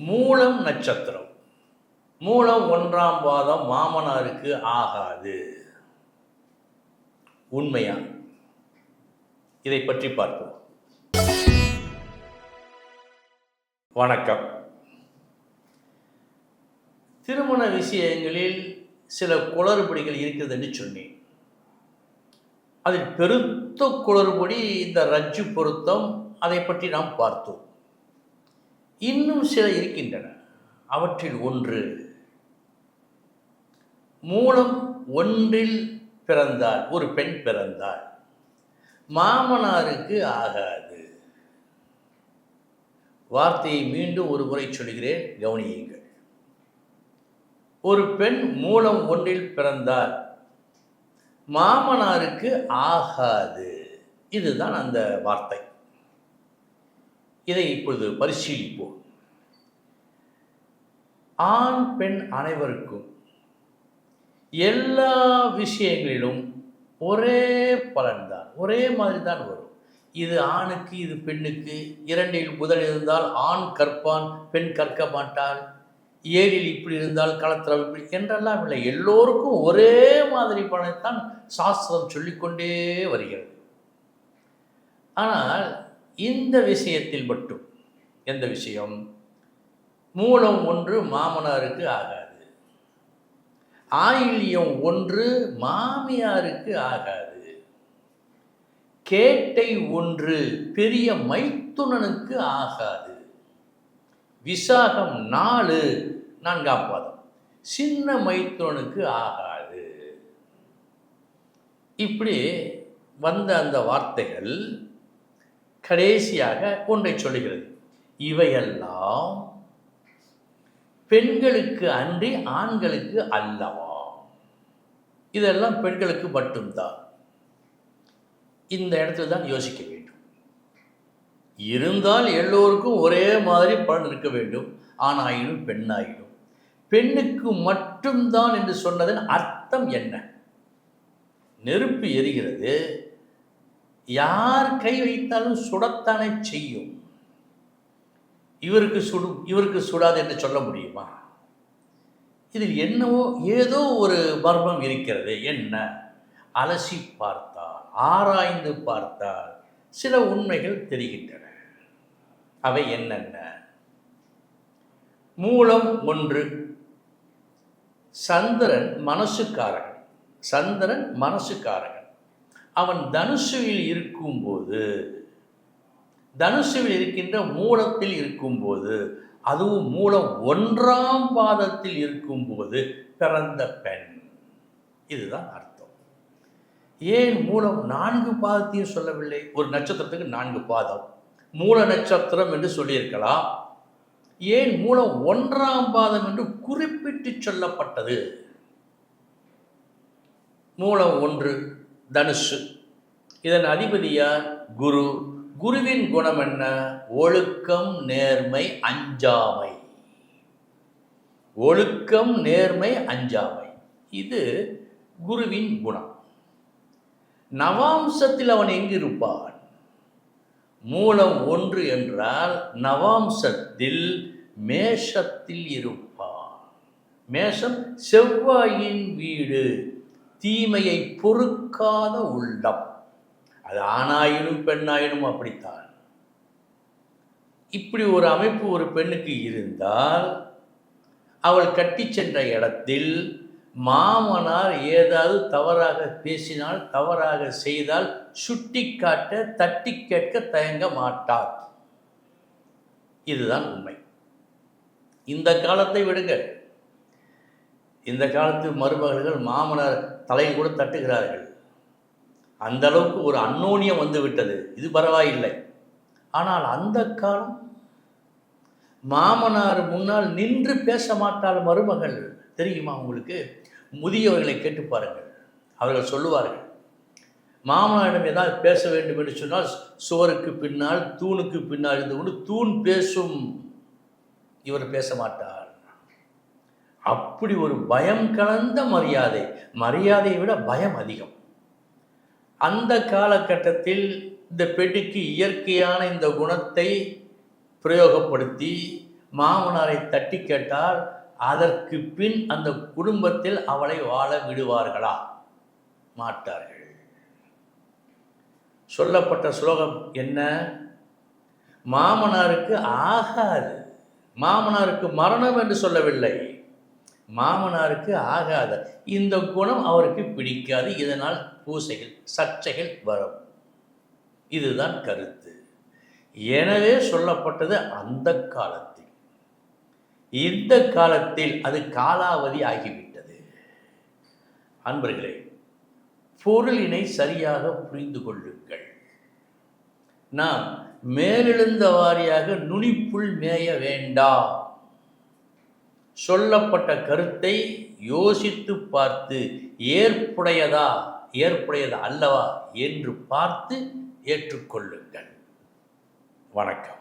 மூலம் நட்சத்திரம். மூலம் ஒன்றாம் பாதம் மாமனாருக்கு ஆகாது. உண்மையா? இதை பற்றி பார்ப்போம். வணக்கம். திருமண விஷயங்களில் சில குளறுபடிகள் இருக்கிறது என்று சொன்னேன். அதில் பெருத்த குளறுபடி இந்த ரஜ்ஜு பொருத்தம் அதை பற்றி நாம் பார்த்தோம். இன்னும் சில இருக்கின்றன. அவற்றில் ஒன்று மூலம் ஒன்றில் பிறந்தாள் ஒரு பெண் பிறந்தாள் மாமனாருக்கு ஆகாது. வார்த்தையை மீண்டும் ஒரு முறை சொல்கிறேன் கவனியுங்கள். ஒரு பெண் மூலம் ஒன்றில் பிறந்தால் மாமனாருக்கு ஆகாது. இதுதான் அந்த வார்த்தை. இதை இப்பொழுது பரிசீலிப்போம். ஆண் பெண் அனைவருக்கும் எல்லா விஷயங்களிலும் ஒரே பலன்தான் ஒரே மாதிரி தான் வரும். இது ஆணுக்கு இது பெண்ணுக்கு இரண்டில் முதல் இருந்தால் ஆண் கற்பான் பெண் கற்க மாட்டாள் ஏழில் இப்படி இருந்தால் களத்தில் இப்படி என்றெல்லாம் இல்லை. எல்லோருக்கும் ஒரே மாதிரி பலனைத்தான் சாஸ்திரம் சொல்லிக்கொண்டே வருகிறது. ஆனால் இந்த விஷயத்தில் மட்டும். எந்த விஷயம்? மூலம் ஒன்று மாமனாருக்கு ஆகாது. ஆயில்யம் ஒன்று மாமியாருக்கு ஆகாது. கேட்டை ஒன்று பெரிய மைத்துனனுக்கு ஆகாது. விசாகம் நாலு நான்காம் பாதம். சின்ன மைத்துனனுக்கு ஆகாது. இப்படி வந்த அந்த வார்த்தைகள் கடைசியாக ஒன்றை சொல்லுகிறது. இவையெல்லாம் பெண்களுக்கு அன்றி ஆண்களுக்கு அல்லவா? இதெல்லாம் பெண்களுக்கு மட்டும்தான். இந்த இடத்துல தான் யோசிக்க வேண்டும். இருந்தால் எல்லோருக்கும் ஒரே மாதிரி பலன் இருக்க வேண்டும். ஆணாயினும் பெண்ணாயினும். பெண்ணுக்கு மட்டும்தான் என்று சொன்னதன் அர்த்தம் என்ன? நெருப்பு எரிகிறது. யார் கை வைத்தாலும் சுடத்தானே செய்யும். இவருக்கு சுடும் இவருக்கு சுடாது என்று சொல்ல முடியுமா? இதில் என்னவோ ஏதோ ஒரு மர்மம் இருக்கிறது. என்ன? அலசி பார்த்தால் ஆராய்ந்து பார்த்தால் சில உண்மைகள் தெரிகின்றன. அவை என்னென்ன? மூலம் ஒன்று சந்திரன் மனசுக்காரன். சந்திரன் மனசுக்காரன். அவன் தனுசுவில் இருக்கும்போது தனுசுவில் இருக்கின்ற மூலத்தில் இருக்கும்போது அதுவும் மூலம் ஒன்றாம் பாதத்தில் இருக்கும்போது பிறந்த பெண். இதுதான் அர்த்தம். ஏன் மூலம் நான்கு பாதத்தையும் சொல்லவில்லை? ஒரு நட்சத்திரத்துக்கு நான்கு பாதம். மூல நட்சத்திரம் என்று சொல்லியிருக்கலாம். ஏன் மூலம் ஒன்றாம் பாதம் என்று குறிப்பிட்டு சொல்லப்பட்டது? மூலம் ஒன்று தனுஷு இதன் அதிபதியார் குரு. குருவின் குணம் என்ன? ஒழுக்கம் நேர்மை அஞ்சாமை. ஒழுக்கம் நேர்மை அஞ்சாமை. இது குருவின் குணம். நவாம்சத்தில் அவன் எங்கு இருப்பான் மூலம் ஒன்று என்றால் நவாம்சத்தில் மேஷத்தில் இருப்பான். மேஷம் செவ்வாயின் வீடு. தீமையை பொறுக்காத உள்ளம். அது ஆணாயினும் பெண்ணாயினும் அப்படித்தான். இப்படி ஒரு அமைப்பு ஒரு பெண்ணுக்கு இருந்தால் அவள் கட்டி சென்ற இடத்தில் மாமனார் ஏதாவது தவறாக பேசினால் தவறாக செய்தால் சுட்டி காட்ட தட்டி கேட்க தயங்க மாட்டார். இதுதான் உண்மை. இந்த காலத்தை விடுங்கள். இந்த காலத்து மருமகள்கள் மாமனார் தலையை கூட தட்டுகிறார்கள். அந்த அளவுக்கு ஒரு அன்னோனியம் வந்து விட்டது. இது பரவாயில்லை. ஆனால் அந்த காலம் மாமனார் முன்னால் நின்று பேச மாட்டாள் மருமகள். தெரியுமா உங்களுக்கு? முதியவர்களை கேட்டு பாருங்கள். அவர்கள் சொல்லுவார்கள் மாமனாரிடம் ஏதாவது பேச வேண்டும் என்று சொன்னால் சுவருக்கு பின்னால் தூணுக்கு பின்னால் இருந்து கொண்டு தூண் பேசும். இவர் பேச மாட்டார். அப்படி ஒரு பயம் கலந்த மரியாதை. மரியாதையை விட பயம் அதிகம். அந்த காலகட்டத்தில் இந்த பெட்டிக்கு இயற்கையான இந்த குணத்தை பிரயோகப்படுத்தி மாமனாரை தட்டி கேட்டால் அதற்கு பின் அந்த குடும்பத்தில் அவளை வாழ விடுவார்களா? மாட்டார்கள். சொல்லப்பட்ட ஸ்லோகம் என்ன? மாமனாருக்கு ஆகாது. மாமனாருக்கு மரணம் என்று சொல்லவில்லை. மாமனாருக்கு ஆகாத. இந்த குணம் அவருக்கு பிடிக்காது. இதனால் பூசைகள் சர்ச்சைகள் வரும். இதுதான் கருத்து. எனவே சொல்லப்பட்டது அந்த காலத்தில். இந்த காலத்தில் அது காலாவதி ஆகிவிட்டது. அன்பர்களே பொருளினை சரியாக புரிந்து கொள்ளுங்கள். நாம் மேலெழுந்த வாரியாக நுனிப்புள் மேய வேண்டாம். சொல்லப்பட்ட கருத்தை யோசித்து பார்த்து ஏற்புடையதா ஏற்புடையதா அல்லவா என்று பார்த்து ஏற்றுக்கொள்ளுங்கள். வணக்கம்.